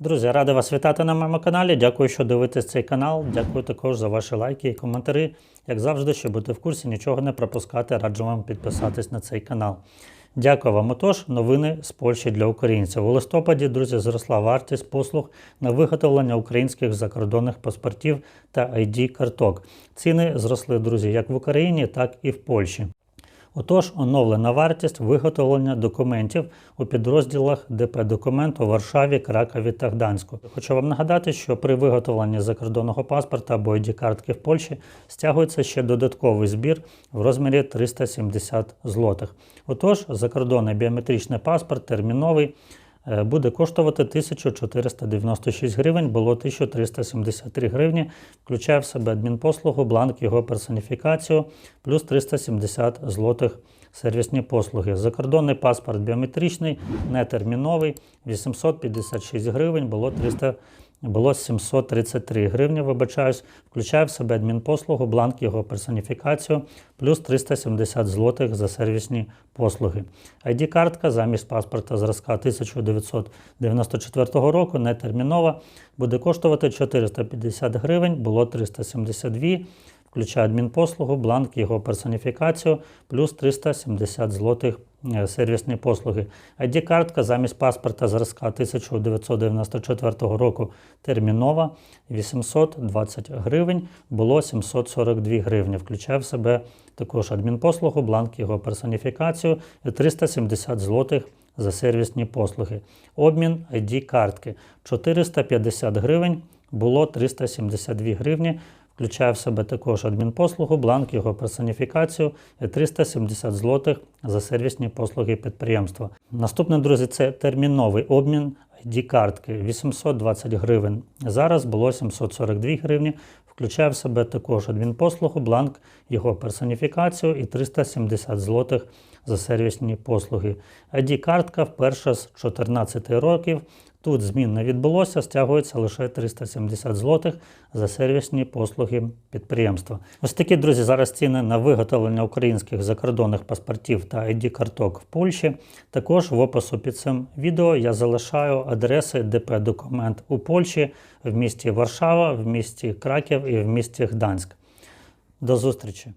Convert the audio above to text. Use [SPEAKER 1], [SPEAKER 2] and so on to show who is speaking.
[SPEAKER 1] Друзі, радий вас вітати на моєму каналі. Дякую, що дивитесь цей канал. Дякую також за ваші лайки і коментарі. Як завжди, щоб бути в курсі, нічого не пропускати, раджу вам підписатись на цей канал. Дякую вам. Отож, новини з Польщі для українців. У листопаді, друзі, зросла вартість послуг на виготовлення українських закордонних паспортів та id карток. Ціни зросли, друзі, як в Україні, так і в Польщі. Отож, оновлена вартість виготовлення документів у підрозділах ДП «Документ» у Варшаві, Кракові та Гданську. Хочу вам нагадати, що при виготовленні закордонного паспорта або id картки в Польщі стягується ще додатковий збір в розмірі 370 злотих. Отож, закордонний біометричний паспорт терміновий буде коштувати 1496 гривень, було 1373 гривні, включає в себе адмінпослугу, бланк, його персоніфікацію, плюс 370 злотих сервісні послуги. Закордонний паспорт біометричний, нетерміновий, 856 гривень, було 300 було 733 гривні, вибачаюсь, включає в себе адмінпослугу, бланк, його персоніфікацію, плюс 370 злотих за сервісні послуги. ID-картка замість паспорта зразка 1994 року, нетермінова, буде коштувати 450 гривень, було 372 включає адмінпослугу, бланк, його персоніфікацію, плюс 370 злотих сервісні послуги. ID-картка замість паспорта зразка 1994 року термінова 820 гривень, було 742 гривні. Включає в себе також адмінпослугу, бланк, його персоніфікацію і 370 злотих за сервісні послуги. Обмін ID-картки 450 гривень, було 372 гривні включає в себе також адмінпослугу, бланк, його персоніфікацію і 370 злотих за сервісні послуги підприємства. Наступне, друзі, це терміновий обмін ID-картки 820 гривень. Зараз було 742 гривні. Включає в себе також адмінпослугу, бланк, його персоніфікацію і 370 злотих за сервісні послуги. ID-картка вперше з 14 років. Тут змін не відбулося, стягується лише 370 злотих за сервісні послуги підприємства. Ось такі, друзі, зараз ціни на виготовлення українських закордонних паспортів та ID-карток в Польщі. Також в опису під цим відео я залишаю адреси ДП Документ у Польщі в місті Варшава, в місті Краків і в місті Гданськ. До зустрічі!